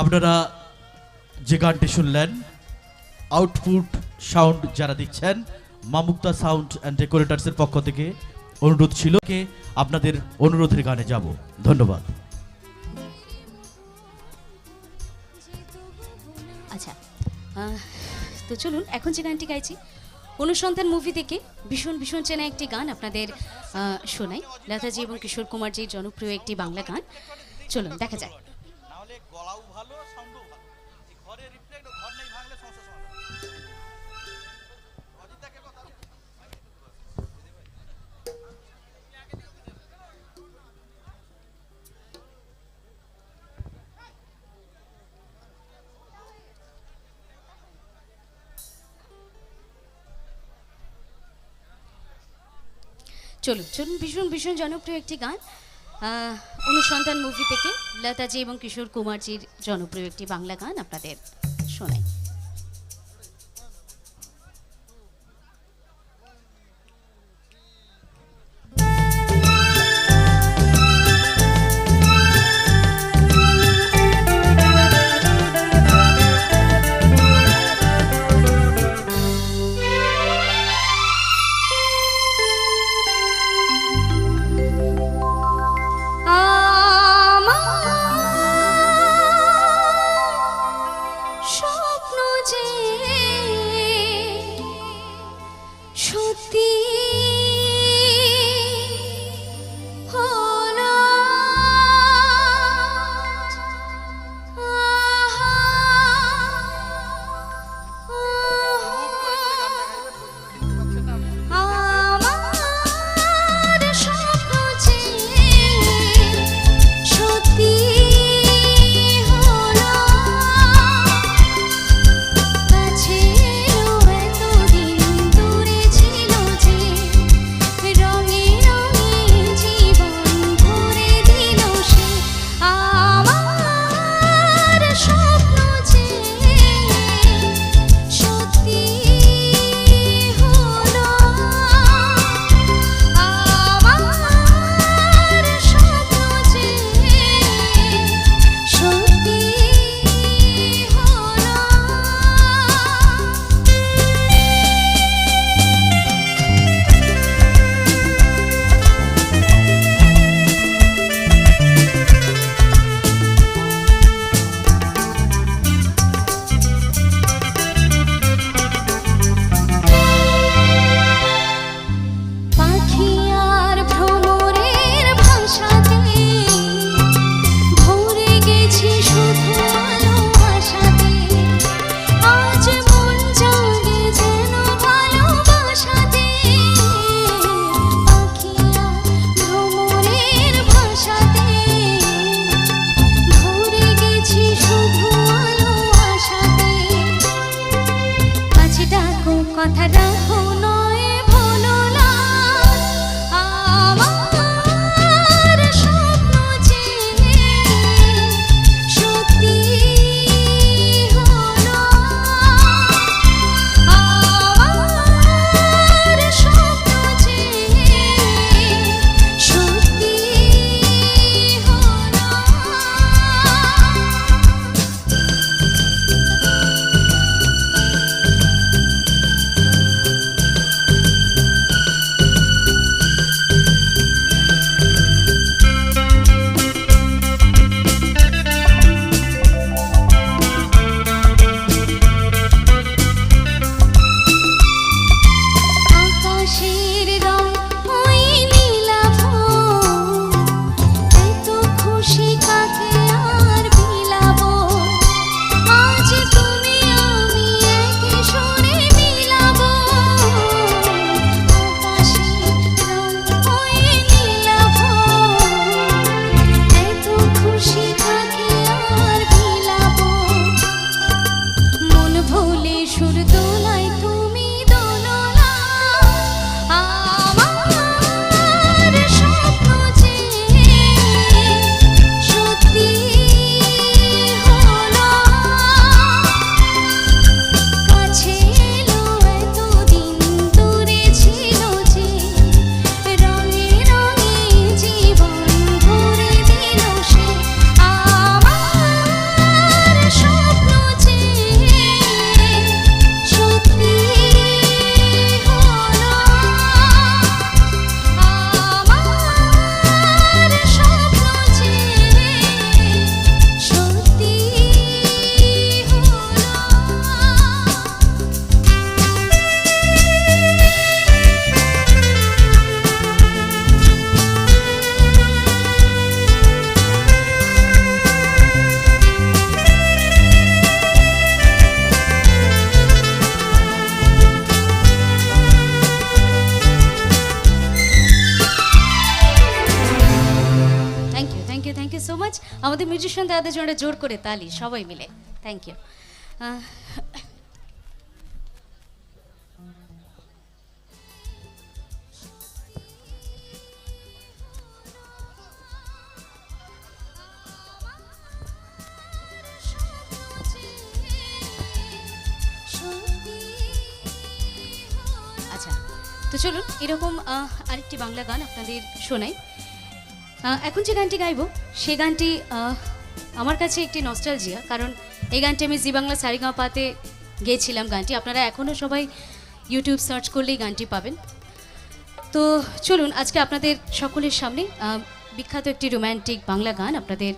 আপনারা যে গানটি শুনলেন আউটপুট সাউন্ড যারা দিচ্ছেন, মামুক্তা সাউন্ড অ্যান্ড ডেকোরেটার্সের পক্ষ থেকে অনুরোধ ছিল কে আপনাদের অনুরোধের গানে যাব। ধন্যবাদ। আচ্ছা তো চলুন, এখন যে গানটি গাইছি, অনুসন্ধান মুভি থেকে ভীষণ ভীষণ চেনা একটি গান আপনাদের শোনাই। লতাজি এবং কিশোর কুমারজির জনপ্রিয় একটি বাংলা গান। চলুন, দেখা যাক। গলাও ভালো সাউন্ডও ভালো। ঘরে রিফ্লেক্ট ঘর নেই ভাঙলে সমস্যা সমাধান। চলুন চলুন, ভীষণ ভীষণ জনপ্রিয় একটি গান। অনুসন্ধান মুভি থেকে লতাজি এবং কিশোর কুমারজির জনপ্রিয় একটি বাংলা গান আপনাদের শোনাই। মিউজিশিয়ান দাদাদের জন্য জোর করে তালি, সবাই মিলে। থ্যাংক ইউ আচ্ছা তো চলুন, এরকম আরেকটি বাংলা গান আপনাদের শোনাই। এখন যে গানটি গাইবো সে গানটি আমার কাছে একটি নস্টালজিয়া কারণ এই গানটি আমি জি বাংলা সারিগাঁ পাতে গেয়েছিলাম গানটি। আপনারা এখনও সবাই ইউটিউব সার্চ করলেই গানটি পাবেন। তো চলুন, আজকে আপনাদের সকলের সামনে বিখ্যাত একটি রোম্যান্টিক বাংলা গান আপনাদের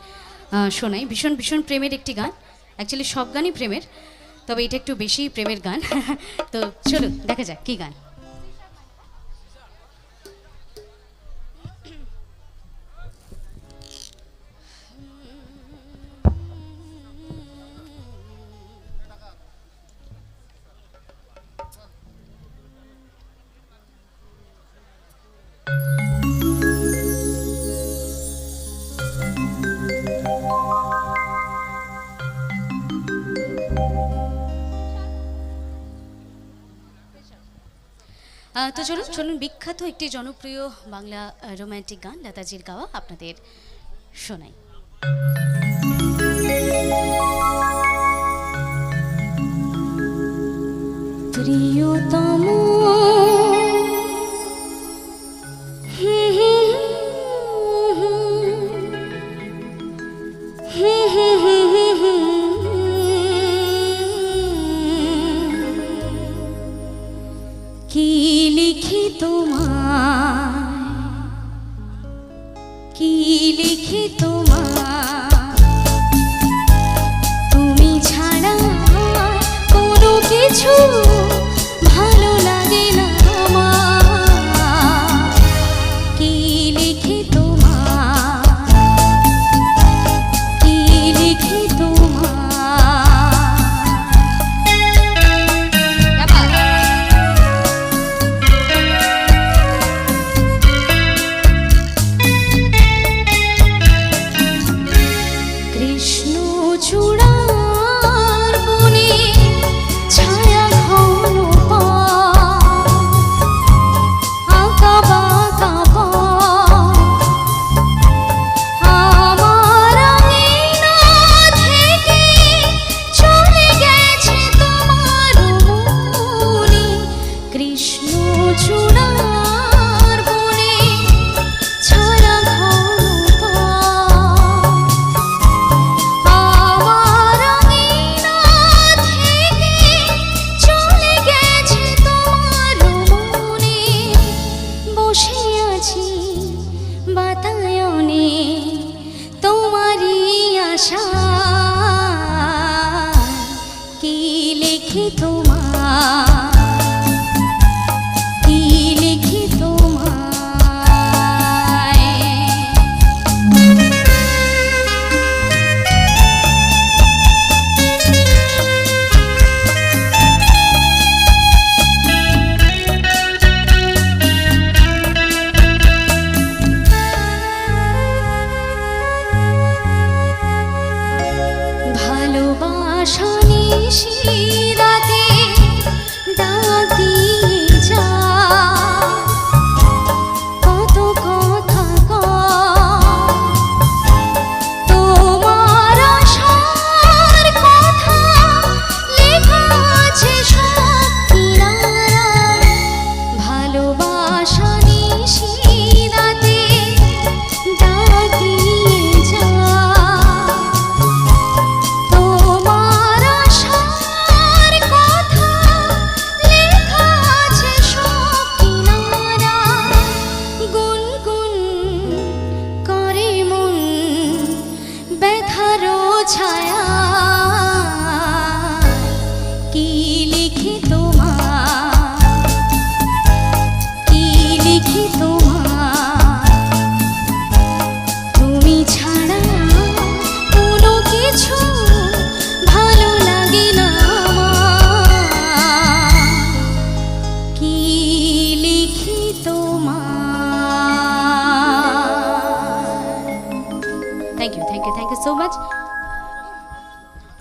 শোনাই। ভীষণ ভীষণ প্রেমের একটি গান। অ্যাকচুয়ালি সব গানই প্রেমের, তবে এটা একটু বেশি প্রেমের গান। তো চলুন, দেখা যাক কী গান। তো চলুন চলুন বিখ্যাত একটি জনপ্রিয় বাংলা রোম্যান্টিক গান লতাজির গাওয়া আপনাদের শোনাই। প্রিয়তম show.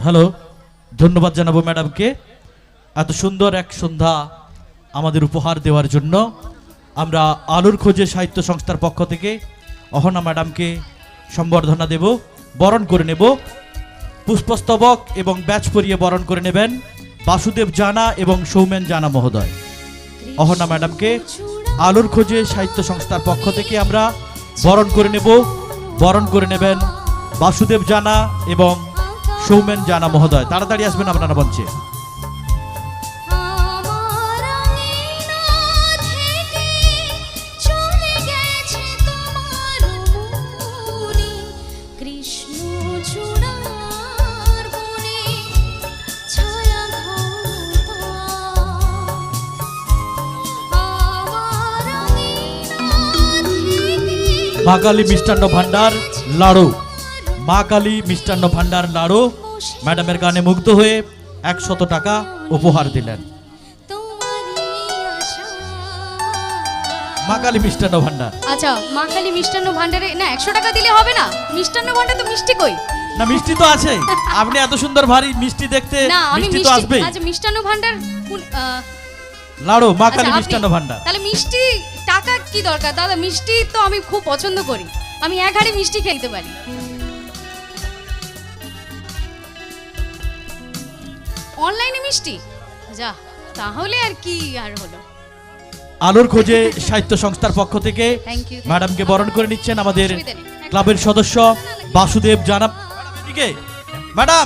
হ্যালো, ধন্যবাদ জানাব ম্যাডামকে। এত সুন্দর এক সন্ধ্যা আমাদের উপহার দেওয়ার জন্য। আমরা আলোর খোঁজে সাহিত্য সংস্থার পক্ষ থেকে অহনা ম্যাডামকে সম্বর্ধনা দেব, বরণ করে নেব। পুষ্পস্তবক এবং ব্যাচ পরিয়ে বরণ করে নেবেন বাসুদেব জানা এবং সৌমেন জানা মহোদয়। অহনা ম্যাডামকে আলোর খোঁজে সাহিত্য সংস্থার পক্ষ থেকে আমরা বরণ করে নেব, বরণ করে নেবেন বাসুদেব জানা এবং সৌমেন জানা মহোদয় তাড়াতাড়ি আসবেন আপনারা মঞ্চে। কালী মিষ্টান্ন ভান্ডার লাড়ু। মা কালী মিষ্টান্ন ভান্ডার লাড়ু ম্যাডামের গানে মুগ্ধ হয়ে একশত টাকা উপহার দিলেন। মা কালী মিষ্টান্ন ভান্ডার আচ্ছা মা মিষ্টান্ন ভান্ডারে না একশো টাকা দিলে হবে না? মিষ্টান্ন ভান্ডার তো মিষ্টি কই? না মিষ্টি তো আছে। আপনি এত সুন্দর ভারী মিষ্টি দেখতে মিষ্টি তো আচ্ছা মিষ্টান্ন আহ, লাড়ু মা আচ্ছা, কালী মিষ্টান্ন ভান্ডার তাহলে মিষ্টি টাকা কি দরকার? দাদা মিষ্টি তো আমি খুব পছন্দ করি। আমি এক হাড়ি মিষ্টি খেতে পারি। অনলাইনে মিষ্টি? যা তাহলে আর কি আর হলো? আলোর খোঁজে সাহিত্য সংস্থার পক্ষ থেকে ম্যাডামকে বরণ করে নিচ্ছেন আমাদের ক্লাবের সদস্য বাসুদেব জানাব। ম্যাডাম